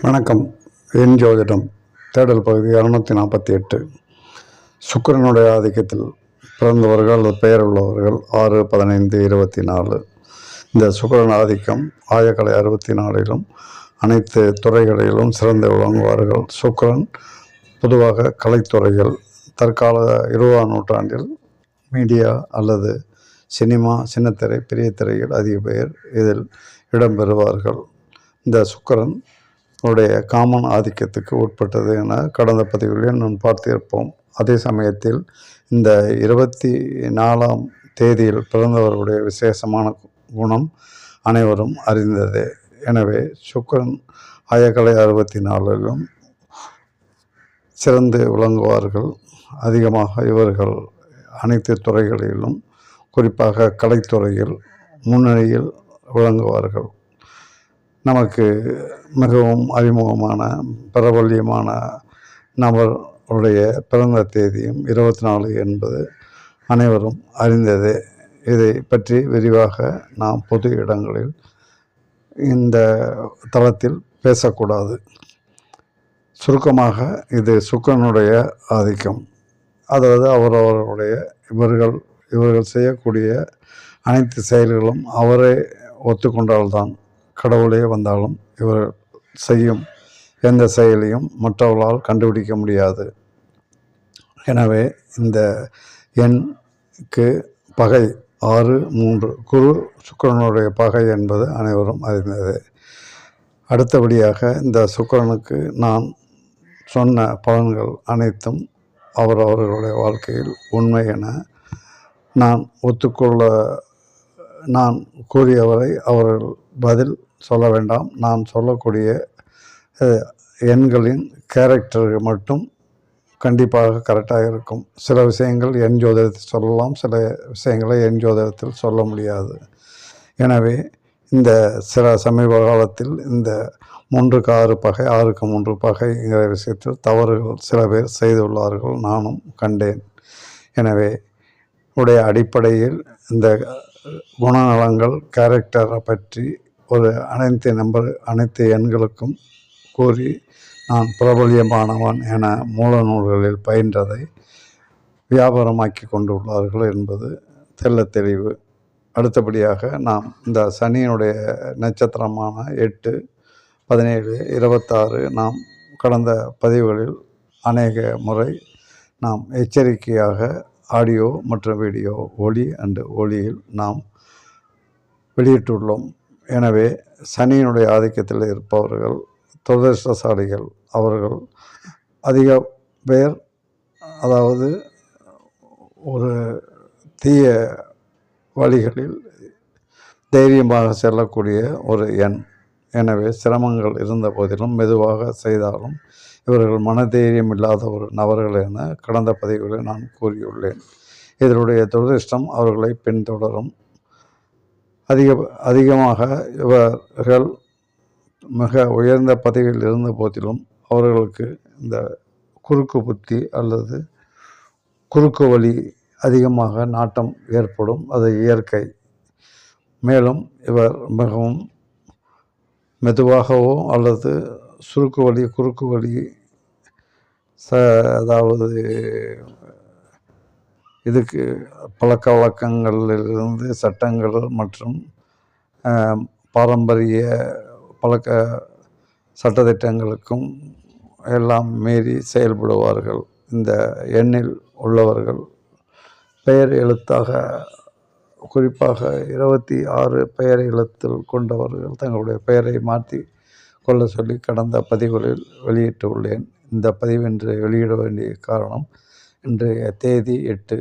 வணக்கம். என் ஜோதிடம் தேடல் பகுதி இரநூத்தி நாற்பத்தி எட்டு. சுக்கிரனுடைய ஆதிக்கத்தில் பிறந்தவர்கள் பெயர் உள்ளவர்கள் ஆறு பதினைந்து இருபத்தி நாலு. இந்த சுக்கிரன் ஆதிக்கம் ஆயக்கலை அறுபத்தி நாலிலும் அனைத்து துறைகளிலும் சிறந்து விளங்குவார்கள். சுக்கிரன் பொதுவாக கலைத்துறைகள் தற்கால இருபதாம் நூற்றாண்டில் மீடியா அல்லது சினிமா சின்னத்திரை பெரிய திரையில் அதிக பெயர் இதில் இடம்பெறுவார்கள். இந்த சுக்கிரன் உடைய காமன் ஆதிக்கத்துக்கு உட்பட்டது என கடந்த பதிவுகளில் நான் பார்த்திருப்போம். அதே சமயத்தில் இந்த இருபத்தி நாலாம் தேதியில் பிறந்தவருடைய விசேஷமான குணம் அனைவரும் அறிந்ததே. எனவே சுக்கரன் ஆயக்கலை அறுபத்தி நாலிலும் சிறந்து விளங்குவார்கள். அதிகமாக இவர்கள் அனைத்து துறைகளிலும் குறிப்பாக கலைத்துறையில் முன்னணியில் விளங்குவார்கள். நமக்கு மிகவும் அறிமுகமான பிரபல்யமான நபருடைய பிறந்த தேதியும் இருபத்தி நாலு என்பது அனைவரும் அறிந்ததே. இதை பற்றி விரிவாக நாம் பொது இடங்களில் இந்த தளத்தில் பேசக்கூடாது. சுருக்கமாக இது சுக்கரனுடைய ஆதிக்கம். அதாவது அவரவர்களுடைய இவர்கள் இவர்கள் செய்யக்கூடிய அனைத்து செயல்களும் அவரே ஒத்துக்கொண்டால்தான். கடவுளே வந்தாலும் இவர் செய்யும் எந்த செயலையும் மற்றவர்களால் கண்டுபிடிக்க முடியாது. எனவே இந்த எண்க்கு பகை ஆறு மூன்று குரு சுக்கிரனுடைய பகை என்பது அனைவரும் அறிந்தது. அடுத்தபடியாக இந்த சுக்கிரனுக்கு நான் சொன்ன பலன்கள் அனைத்தும் அவரவர்களுடைய வாழ்க்கையில் உண்மை என நான் ஒத்துக்கொள்ள நான் கூறியவரை அவர்கள் பதில் சொல்ல வேண்டாம். நான் சொல்லக்கூடிய எண்களின் கேரக்டர்கள் மட்டும் கண்டிப்பாக கரெக்டாக இருக்கும். சில விஷயங்கள் எண் ஜோதிடத்தில் சொல்லலாம் சில விஷயங்களை என் ஜோதிடத்தில் சொல்ல முடியாது. எனவே இந்த சில சமீப காலத்தில் இந்த மூன்றுக்கு ஆறு பகை ஆறுக்கு மூன்று பகைங்கிற விஷயத்தில் தவறுகள் சில பேர் செய்துள்ளார்கள் நானும் கண்டேன். எனவே உடைய அடிப்படையில் இந்த குணநலங்கள் கேரக்டரை பற்றி ஒரு அனைத்து நம்பர் அனைத்து எண்களுக்கும் கூறி நான் பிரபல்யமானவன் என மூல நூல்களில் பயின்றதை வியாபாரமாக்கி கொண்டுள்ளார்கள் என்பது தெல்ல தெளிவு. அடுத்தபடியாக நாம் இந்த சனியினுடைய நட்சத்திரமான எட்டு பதினேழு இருபத்தாறு நாம் கடந்த பதிவுகளில் அநேக முறை நாம் எச்சரிக்கையாக ஆடியோ மற்றும் வீடியோ ஒளி அண்டு ஒளியில் நாம் வெளியிட்டுள்ளோம். எனவே சனியினுடைய ஆதிக்கத்தில் இருப்பவர்கள் துரதிருஷ்டசாலிகள் அவர்கள் அதிக பேர் அதாவது ஒரு தீய வழிகளில் தைரியமாக செல்லக்கூடிய ஒரு எண். எனவே சிரமங்கள் இருந்த போதிலும் மெதுவாக செய்தாலும் இவர்கள் மனதைரியம் இல்லாத ஒரு நபர்கள் என கடந்த பதிவுகளை நான் கூறியுள்ளேன். இதனுடைய துரதிர்ஷ்டம் அவர்களை பின்தொடரும். அதிக அதிகமாக இவர்கள் மிக உயர்ந்த பதவியில் இருந்த போதிலும் அவர்களுக்கு இந்த குறுக்கு புத்தி அல்லது குறுக்கு வழி அதிகமாக நாட்டம் ஏற்படும். அது இயற்கை. மேலும் இவர் மிகவும் மெதுவாகவோ அல்லது சுருக்கு வழி குறுக்கு வழி ச அதாவது இதுக்கு பழக்க வழக்கங்களிலிருந்து சட்டங்கள் மற்றும் பாரம்பரிய பழக்க சட்டத்திட்டங்களுக்கும் எல்லாம் மீறி செயல்படுவார்கள். இந்த எண்ணில் உள்ளவர்கள் பெயர் எழுத்தாக குறிப்பாக இருபத்தி ஆறு பெயர் எழுத்தில் கொண்டவர்கள் தங்களுடைய பெயரை மாற்றி கொள்ள சொல்லி கடந்த பதிவுகளில் வெளியிட்டுள்ளேன். இந்த பதிவு இன்று வெளியிட வேண்டிய காரணம் இன்றைய தேதி எட்டு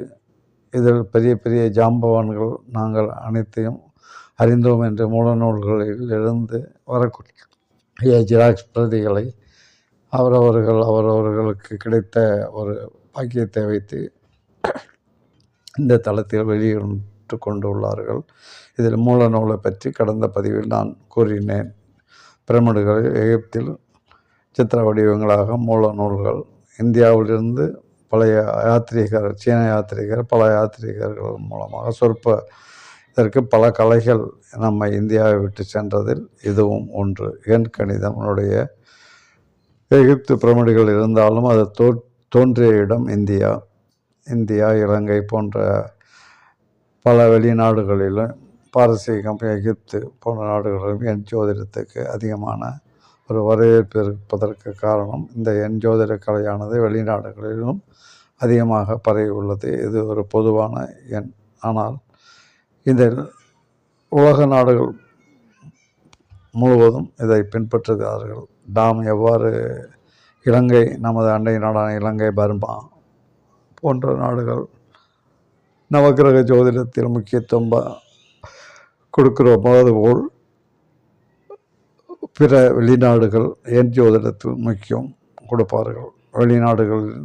இதில் பெரிய பெரிய ஜாம்பவான்கள் நாங்கள் அனைத்தையும் அறிந்தோம் என்ற மூலநூல்களில் இருந்து வரக்கூடிய ஜெராக்ஸ் பிரதிகளை அவரவர்கள் அவரவர்களுக்கு கிடைத்த ஒரு பாக்கியத்தை வைத்து இந்த தளத்தில் வெளியிட்டு கொண்டுள்ளார்கள் இதில் மூல நூலை பற்றி கடந்த பதிவில் நான் கூறினேன். பிரமிடுகளில் எகிப்தில் சித்திர வடிவங்களாக மூல நூல்கள் இந்தியாவிலிருந்து பழைய யாத்ரீகர் சீன யாத்ரீகர் பல யாத்ரீகர்கள் மூலமாக சொற்ப. இதற்கு பல கலைகள் நம்ம இந்தியாவை விட்டு சென்றதில் இதுவும் ஒன்று. எண் கணிதம்னுடைய எகிப்து பிரமிடுகள் இருந்தாலும் அது தோ தோன்றிய இடம் இந்தியா. இந்தியா இலங்கை போன்ற பல வெளிநாடுகளிலும் பாரசீகம் எகிப்து போன்ற நாடுகளிலும் என் ஜோதிடத்துக்கு அதிகமான ஒரு வரவேற்பு இருப்பதற்கு காரணம் இந்த எண் ஜோதிட கலையானது வெளிநாடுகளிலும் அதிகமாக பரவி உள்ளது. இது ஒரு பொதுவான எண். ஆனால் இந்த உலக நாடுகள் முழுவதும் இதை பின்பற்றுகிறார்கள். நாம் எவ்வாறு இலங்கை நமது அண்டை நாடான இலங்கை பர்மா போன்ற நாடுகள் நவக்கிரக ஜோதிடத்தில் முக்கியத்துவம் ப- கொடுக்கிறோமோ அதுபோல் பிற வெளிநாடுகள் எண் முக்கியம் கொடுப்பார்கள். வெளிநாடுகளில்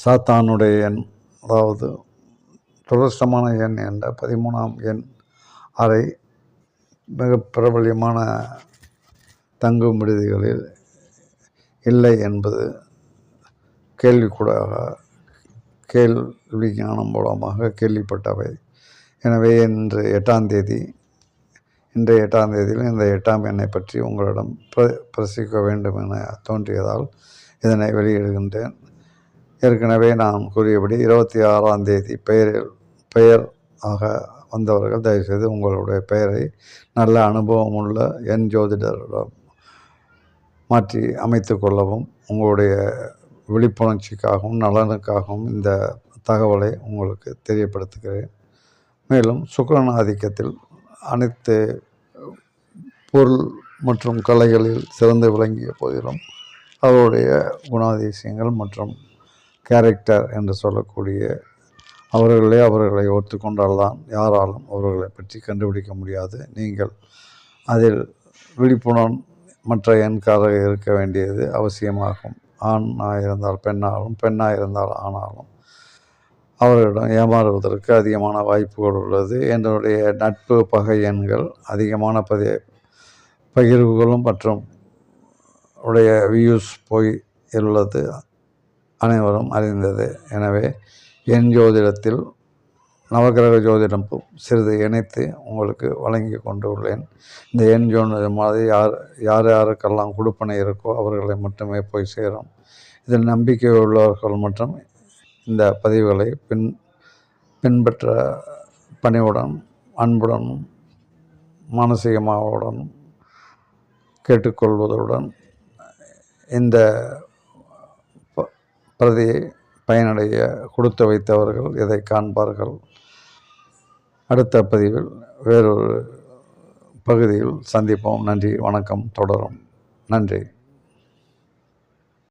சாத்தானுடைய எண் அதாவது துரஷ்டமான எண் என்ற பதிமூணாம் எண் அறை மிக பிரபல்யமான தங்கும் விடுதிகளில் இல்லை என்பது கேள்விக்கூடாக கேள்வி ஞானம் மூலமாக கேள்விப்பட்டவை. எனவே இன்று எட்டாம் தேதி இன்றைய எட்டாம் தேதியில் இந்த எட்டாம் எண்ணை பற்றி உங்களிடம் பிர பிரசிக்க வேண்டும் என தோன்றியதால் இதனை வெளியிடுகின்றேன். ஏற்கனவே நான் கூறியபடி இருபத்தி ஆறாம் தேதி பெயரில் பெயர் ஆக வந்தவர்கள் தயவுசெய்து உங்களுடைய பெயரை நல்ல அனுபவம் உள்ள என் ஜோதிடரிடம் மாற்றி அமைத்து கொள்ளவும் உங்களுடைய விழிப்புணர்ச்சிக்காகவும் நலனுக்காகவும் இந்த தகவலை உங்களுக்கு தெரியப்படுத்துகிறேன். மேலும் சுக்கரன் ஆதிக்கத்தில் அனைத்து பொருள் மற்றும் கலைகளில் சிறந்து விளங்கிய போதிலும் அவருடைய குணாதிசயங்கள் மற்றும் கேரக்டர் என்று சொல்லக்கூடிய அவர்களே அவர்களை ஒத்துக்கொண்டால்தான் யாராலும் அவர்களை பற்றி கண்டுபிடிக்க முடியாது. நீங்கள் அதில் விழிப்புணர்வு மற்ற எண்காரக இருக்க வேண்டியது அவசியமாகும். ஆணாக இருந்தால் பெண்ணாலும் பெண்ணாக இருந்தால் ஆனாலும் அவர்களிடம் ஏமாறுவதற்கு அதிகமான வாய்ப்புகள் உள்ளது. என்னுடைய நட்பு பகை எண்கள் அதிகமான பதி பகிர்வுகளும் மற்றும் உடைய வியூஸ் போய் உள்ளது அனைவரும் அறிந்தது. எனவே என் ஜோதிடத்தில் நவகிரக ஜோதிடம் சிறிது இணைத்து உங்களுக்கு வழங்கி கொண்டு உள்ளேன் இந்த என் ஜோதிடம் மாதிரி யார் யார் யாருக்கெல்லாம் கொடுப்பனை இருக்கோ அவர்களை மட்டுமே போய் சேரும். இதில் நம்பிக்கை உள்ளவர்கள் மற்றும் இந்த பதிவுகளை பின் பின்பற்ற பணிவுடன் அன்புடனும் மானசீகமாவுடன் கேட்டுக்கொள்வதுடன் இந்த ப- பிரதியை பயனடைய கொடுத்து வைத்தவர்கள் இதை காண்பார்கள். அடுத்த பதிவில் வேறொரு பகுதியில் சந்திப்போம். நன்றி வணக்கம் தொடரும். நன்றி.